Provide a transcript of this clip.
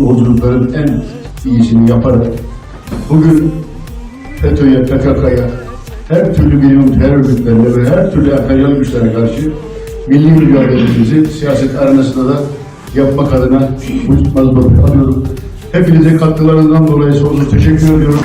yolculukların en iyisini yaparak bugün FETÖ'ye, PKK'ya, her türlü minimum terör örgütlerine ve her türlü emperyal güçlere karşı milli mücadelemizi siyaset arenasında da yapmak adına bu mazbatı alıyorum. Hepinize katkılarından dolayı sonsuz teşekkür ediyorum.